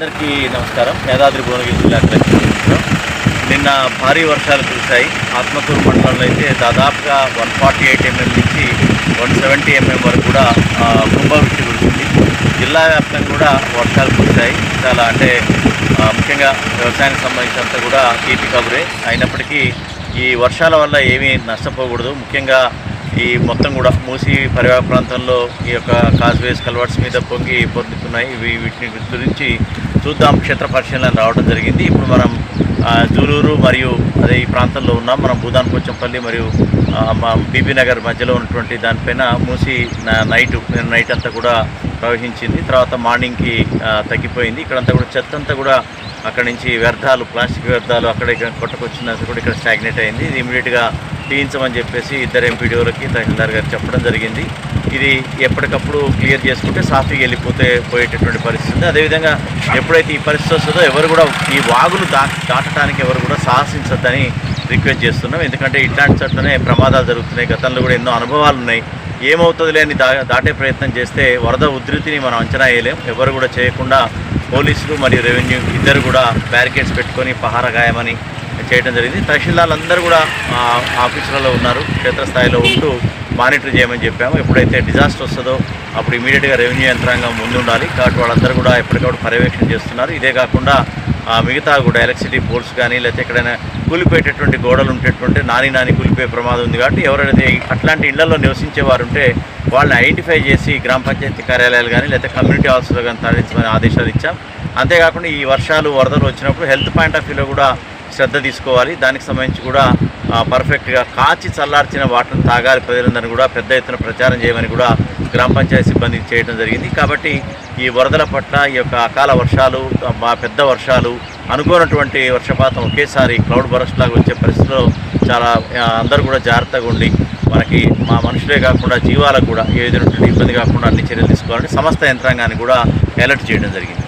అందరికీ నమస్కారం. యాదాద్రి భువనగిరి జిల్లా కలెక్టర్ నిన్న భారీ వర్షాలు కురిశాయి. ఆత్మకూరు మండలంలో అయితే దాదాపుగా వన్ ఫార్టీ ఎయిట్ ఎంఎం నుంచి వన్ సెవెంటీ ఎంఎం వరకు కూడా కుంభవృష్టి కురిసింది. జిల్లా వ్యాప్తంగా కూడా వర్షాలు కురిశాయి. చాలా అంటే ముఖ్యంగా వ్యవసాయానికి సంబంధించినంత కూడా తీపి కబురే. అయినప్పటికీ ఈ వర్షాల వల్ల ఏమీ నష్టపోకూడదు ముఖ్యంగా ఈ మొత్తం కూడా మూసి పరివాహ ప్రాంతంలో ఈ యొక్క కాజ్వేస్ కల్వర్ట్స్ మీద పొంగి పొందుతున్నాయి. ఇవి వీటిని గురించి చూద్దాం క్షేత్ర పరిశీలన రావడం జరిగింది. ఇప్పుడు మనం జూలూరు మరియు అదే ఈ ప్రాంతంలో ఉన్నాం. మనం భూదాన్ కొంచెంపల్లి మరియు మా బీబీ నగర్ మధ్యలో ఉన్నటువంటి దానిపైన మూసి నైట్ నైట్ అంతా కూడా ప్రవహించింది. తర్వాత మార్నింగ్కి తగ్గిపోయింది. ఇక్కడంతా కూడా చెత్త అంతా కూడా అక్కడ నుంచి వ్యర్థాలు ప్లాస్టిక్ వ్యర్థాలు అక్కడ ఇక్కడ కొట్టుకొచ్చిన కూడా ఇక్కడ స్టాగ్నేట్ అయింది. ఇది ఇమీడియట్గా తీయించమని చెప్పేసి ఇద్దరు ఎంపీడీఓలకి తహసీల్దార్ గారు చెప్పడం జరిగింది. ఇది ఎప్పటికప్పుడు క్లియర్ చేసుకుంటే సాఫీగా వెళ్ళిపోతే పోయేటటువంటి పరిస్థితి. ఉంది అదేవిధంగా ఎప్పుడైతే ఈ పరిస్థితి వస్తుందో ఎవరు కూడా ఈ వాగులు దా దాటడానికి ఎవరు కూడా సాహసించొద్దని రిక్వెస్ట్ చేస్తున్నాం. ఎందుకంటే ఇట్లాంటి చోట్లనే ప్రమాదాలు జరుగుతున్నాయి. గతంలో కూడా ఎన్నో అనుభవాలు ఉన్నాయి. ఏమవుతుంది లేని దా దాటే ప్రయత్నం చేస్తే వరద ఉధృతిని మనం అంచనా వేయలేం. ఎవరు కూడా చేయకుండా పోలీసులు మరియు రెవెన్యూ ఇద్దరు కూడా బ్యారికేడ్స్ పెట్టుకొని పహార గాయమని చేయడం జరిగింది. తహసీల్దార్లు అందరూ కూడా ఆఫీసులలో ఉన్నారు క్షేత్రస్థాయిలో ఉంటూ మానిటర్ చేయమని చెప్పాము. ఎప్పుడైతే డిజాస్టర్ వస్తుందో అప్పుడు ఇమీడియట్గా రెవెన్యూ యంత్రాంగం ముందు ఉండాలి కాబట్టి వాళ్ళందరూ కూడా ఎప్పటికప్పుడు పర్యవేక్షణ చేస్తున్నారు. ఇదే కాకుండా మిగతా కూడా ఎలక్ట్రిసిటీ పోల్స్ కానీ లేకపోతే ఎక్కడైనా కూలిపోయేటటువంటి గోడలు ఉండేటువంటి నాని నాని కూలిపోయే ప్రమాదం ఉంది కాబట్టి ఎవరైతే అట్లాంటి ఇళ్ళలో నివసించే వారు ఉంటే వాళ్ళని ఐడెంటిఫై చేసి గ్రామ పంచాయతీ కార్యాలయాలు కానీ లేకపోతే కమ్యూనిటీ హాల్స్లో కానీ తరలించమని ఆదేశాలు ఇచ్చాం. అంతేకాకుండా ఈ వర్షాలు వరదలు వచ్చినప్పుడు హెల్త్ పాయింట్ ఆఫ్ వ్యూలో కూడా శ్రద్ధ తీసుకోవాలి. దానికి సంబంధించి కూడా పర్ఫెక్ట్గా కాచి చల్లార్చిన వాటర్ని తాగాలి ప్రజలందరినీ కూడా పెద్ద ఎత్తున ప్రచారం చేయమని కూడా గ్రామ పంచాయతీ సిబ్బందికి చేయడం జరిగింది. కాబట్టి ఈ వరదల పట్ల ఈ యొక్క అకాల వర్షాలు మా పెద్ద వర్షాలు అనుకోనటువంటి వర్షపాతం ఒకేసారి క్లౌడ్ బరస్ట్ లాగా వచ్చే పరిస్థితిలో చాలా అందరూ కూడా జాగ్రత్తగా ఉండి మనకి మా మనుషులే కాకుండా జీవాలకు కూడా ఏ విధమైనటువంటి ఇబ్బంది కాకుండా అన్ని చర్యలు తీసుకోవాలని సమస్త యంత్రాంగాన్ని కూడా అలర్ట్ చేయడం జరిగింది.